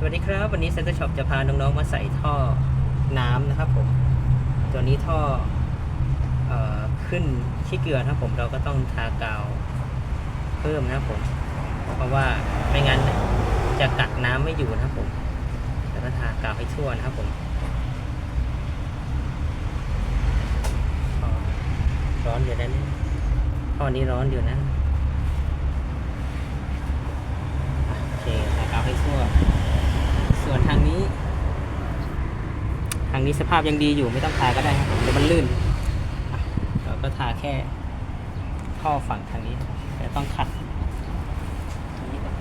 สวัสดีครับ วันนี้เซ็นเตอร์ช็อปจะพาน้องๆมาใส่ท่อน้ำนะครับผม ตัวนี้ท่ออขึ้นขี้เกลือนะครับผมเราก็ต้องทากาวเพิ่มนะครับผม เพราะว่าไม่งั้นจะกักน้ำไม่อยู่นะครับผมแล้วก็ทากาวให้ทั่วนะครับผมร้อนอยู่นะนี่ท่อนี้ร้อนอยู่นะ โอเคทากาวให้ทั่ว ส่วนทางนี้ ทาง นี้สภาพยังดีอยู่ไม่ต้องทาก็ได้ครับผมเดี๋ยวมันลื่นเราก็ทาแค่ข้อฝั่งทางนี้แต่ต้องขัดทางนี้ก่อน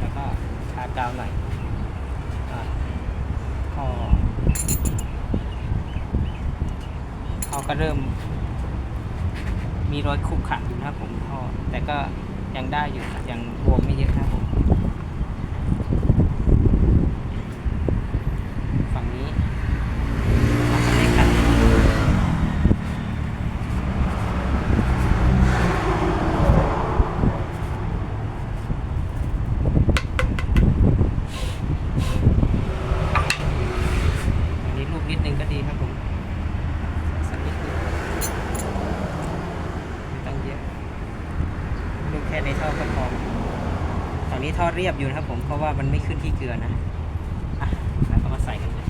แล้วก็ทากาวหน่อยอะข้อเขา ก็เริ่ม มีรอยขรุขระอยู่นะครับผมท่อแต่ก็ยังได้อยู่ยังบวมไม่เยอะนะครับผมฝั่งนี้ฝั่งนี้ขัดอันนี้ลูกนิดนึงก็ดีครับผมสักนิดนึง ไม่ต้องเยอะดูแค่ในท่อก็พอตอนนี้ท่อเรียบอยู่นะครับผมเพราะว่ามันไม่ขึ้นที่เกลือนะอะแล้วก็มาใส่กันเลย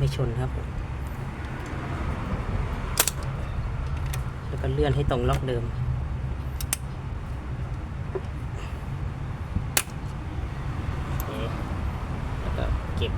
ไม่ชนครับผมแล้วก็เลื่อนให้ตรงล็อกเดิมโอเคแล้วก็เก็บ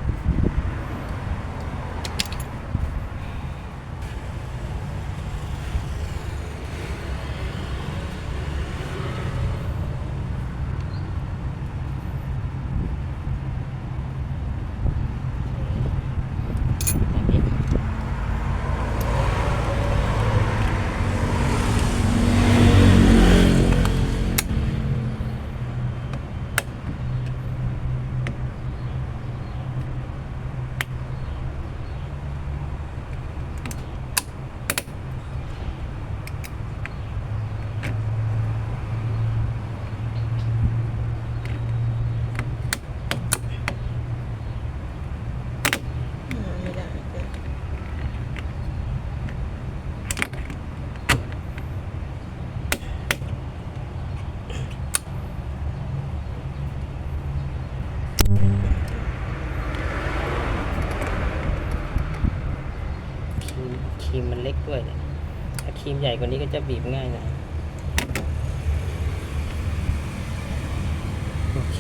รีมครีมมันเล็กด้วยเนี่ยถ้าครีมใหญ่กว่านี้ก็จะบีบง่ายหน่อยโอเค